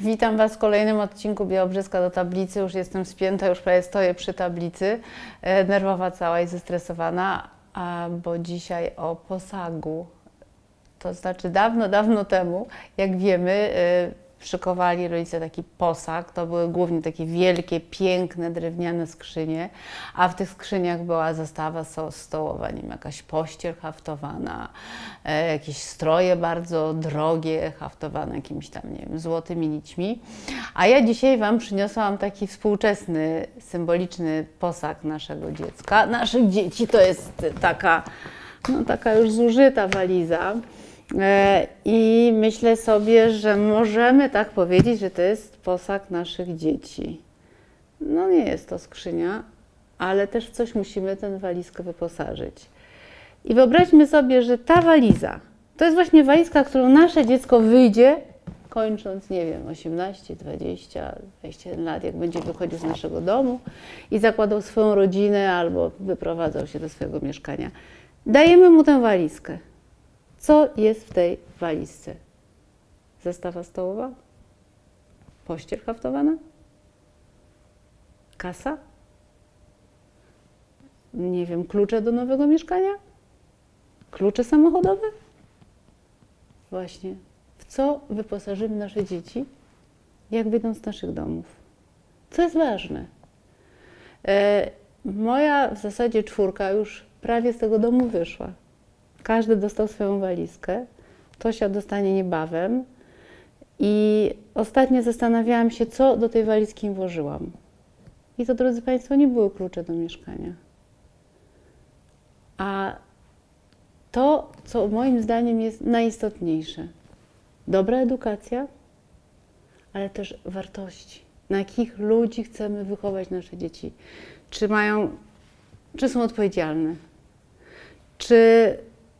Witam Was w kolejnym odcinku Białobrzeska do tablicy. Już jestem spięta, już prawie stoję przy tablicy. E, Nerwowa cała i zestresowana, bo dzisiaj o posagu. To znaczy dawno, dawno temu, jak wiemy, e, szykowali rodzice taki posag. To były głównie takie wielkie, piękne, drewniane skrzynie, a w tych skrzyniach była zastawa stołowa, nie wiem, jakaś pościel haftowana, e, jakieś stroje bardzo drogie, haftowane jakimiś tam, nie wiem, złotymi nićmi. A ja dzisiaj Wam przyniosłam taki współczesny, symboliczny posag naszego dziecka. Naszych dzieci to jest taka, no taka już zużyta waliza. E, I myślę sobie, że możemy tak powiedzieć, że to jest posag naszych dzieci. No nie jest to skrzynia, ale też coś musimy tę walizkę wyposażyć. I wyobraźmy sobie, że ta waliza to jest właśnie walizka, którą nasze dziecko wyjdzie, kończąc, nie wiem, 18, 20, 21 lat, jak będzie wychodził z naszego domu i zakładał swoją rodzinę albo wyprowadzał się do swojego mieszkania. Dajemy mu tę walizkę. Co jest w tej walizce? Zestawa stołowa? Pościel haftowana? Kasa? Nie wiem, klucze do nowego mieszkania? Klucze samochodowe? Właśnie. W co wyposażymy nasze dzieci, jak wyjdą z naszych domów? Co jest ważne? E, moja w zasadzie czwórka już prawie z tego domu wyszła. Każdy dostał swoją walizkę. Tosia dostanie niebawem. I ostatnio zastanawiałam się, co do tej walizki włożyłam. I to, drodzy Państwo, nie były klucze do mieszkania. A to, co moim zdaniem jest najistotniejsze, dobra edukacja, ale też wartości. Na jakich ludzi chcemy wychować nasze dzieci? Czy mają, czy są odpowiedzialne? Czy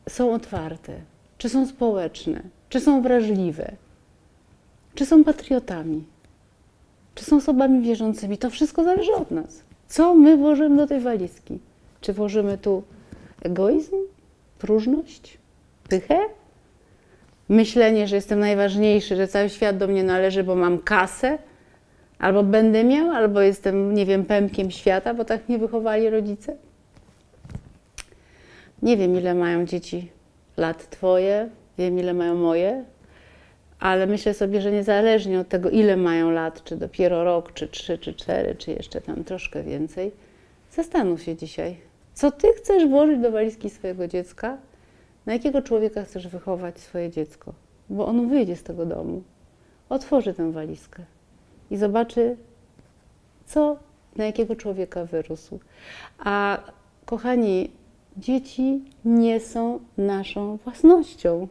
są otwarte? Czy są społeczne? Czy są wrażliwe? Czy są patriotami? Czy są osobami wierzącymi? To wszystko zależy od nas. Co my włożymy do tej walizki? Czy włożymy tu egoizm, próżność, pychę? Myślenie, że jestem najważniejszy, że cały świat do mnie należy, bo mam kasę, albo będę miał, albo jestem, nie wiem, pępkiem świata, bo tak mnie wychowali rodzice? Nie wiem, ile mają dzieci lat Twoje, wiem, ile mają moje, ale myślę sobie, że niezależnie od tego, ile mają lat, czy dopiero rok, czy trzy, czy cztery, czy jeszcze tam troszkę więcej, zastanów się dzisiaj, co Ty chcesz włożyć do walizki swojego dziecka, na jakiego człowieka chcesz wychować swoje dziecko, bo on wyjdzie z tego domu, otworzy tę walizkę i zobaczy, co, na jakiego człowieka wyrósł. A kochani, dzieci nie są naszą własnością.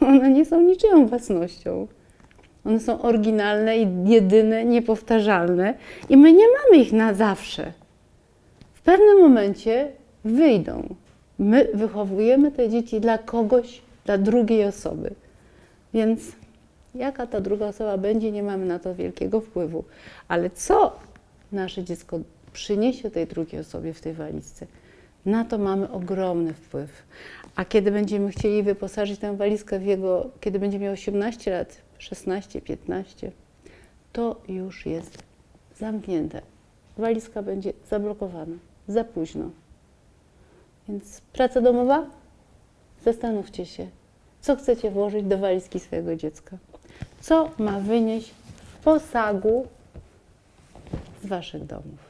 One nie są niczyją własnością. One są oryginalne i jedyne, niepowtarzalne i my nie mamy ich na zawsze. W pewnym momencie wyjdą. My wychowujemy te dzieci dla kogoś, dla drugiej osoby. Więc jaka ta druga osoba będzie, nie mamy na to wielkiego wpływu. Ale co nasze dziecko przyniesie tej drugiej osobie w tej walizce, na to mamy ogromny wpływ. A kiedy będziemy chcieli wyposażyć tę walizkę w jego, kiedy będzie miał 18 lat, 16, 15, to już jest zamknięte. Walizka będzie zablokowana, za późno. Więc praca domowa? Zastanówcie się, co chcecie włożyć do walizki swojego dziecka. Co ma wynieść w posagu z waszych domów.